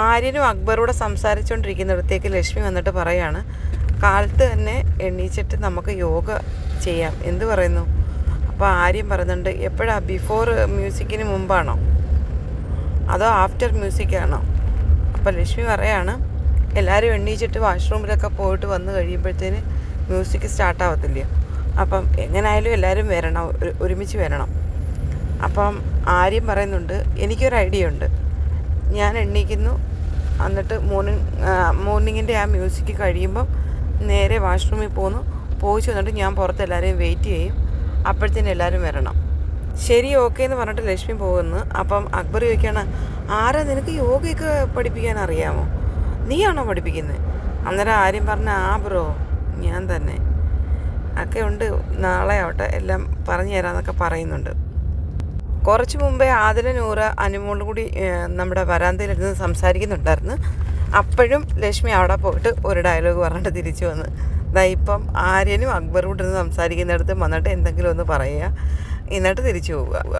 ആര്യനും അക്ബറൂടെ സംസാരിച്ചുകൊണ്ടിരിക്കുന്നിടത്തേക്ക് ലക്ഷ്മി വന്നിട്ട് പറയാണ് കാലത്ത് തന്നെ എണീച്ചിട്ട് നമുക്ക് യോഗ ചെയ്യാം. എന്ത് പറയുന്നു? അപ്പോൾ ആര്യം പറയുന്നുണ്ട് എപ്പോഴാണ് ബിഫോർ മ്യൂസിക്കിന് മുമ്പാണോ? അതോ ആഫ്റ്റർ മ്യൂസിക്കാണോ? അപ്പോൾ ലക്ഷ്മി പറയാണ് എല്ലാവരും എണ്ണീച്ചിട്ട് വാഷ്റൂമിലൊക്കെ പോയിട്ട് വന്ന് കഴിയുമ്പോഴത്തേന് മ്യൂസിക് സ്റ്റാർട്ട് ആവത്തില്ലയോ അപ്പം എങ്ങനായാലും എല്ലാവരും വരണം ഒരുമിച്ച് വരണം. അപ്പം ആര്യം പറയുന്നുണ്ട് എനിക്കൊരു ഐഡിയ ഉണ്ട്. ഞാൻ എണ്ണീക്കുന്നു. എന്നിട്ട് മോർണിംഗ് മോർണിംഗിന്റെ ആ മ്യൂസിക് കഴിയുമ്പം നേരെ വാഷ്റൂമിൽ പോന്നു. പോയി ചെന്നിട്ട് ഞാൻ പുറത്ത് എല്ലാവരെയും വെയിറ്റ് ചെയ്യും. അപ്പോഴത്തേനും എല്ലാവരും വരണം. ശരി ഓക്കെ എന്ന് പറഞ്ഞിട്ട് ലക്ഷ്മി പോകുന്നു. അപ്പം അക്ബർ ചോദിക്കുകയാണ് ആരാ നിനക്ക് യോഗയൊക്കെ പഠിപ്പിക്കാൻ അറിയാമോ? നീയാണോ പഠിപ്പിക്കുന്നത് അന്നേരം ആര്യം പറഞ്ഞ ആ ബ്രോ ഞാൻ തന്നെ. ഒക്കെ ഉണ്ട്. നാളെ ആവട്ടെ. എല്ലാം പറഞ്ഞു തരാമെന്നൊക്കെ പറയുന്നുണ്ട്. കുറച്ച് മുമ്പേ ആദില നൂറ് അനുമോളും കൂടി നമ്മുടെ വരാന്തയിലിരുന്ന് സംസാരിക്കുന്നുണ്ടായിരുന്നു. അപ്പോഴും ലക്ഷ്മി അവിടെ പോയിട്ട് ഒരു ഡയലോഗ് പറഞ്ഞിട്ട് തിരിച്ചു വന്ന് ദാ ഇപ്പം ആര്യനും അക്ബറും കൂടി ഇരുന്ന് സംസാരിക്കുന്നിടത്ത് വന്നിട്ട് എന്തെങ്കിലും ഒന്ന് പറയുക. എന്നിട്ട് തിരിച്ചു പോവുക.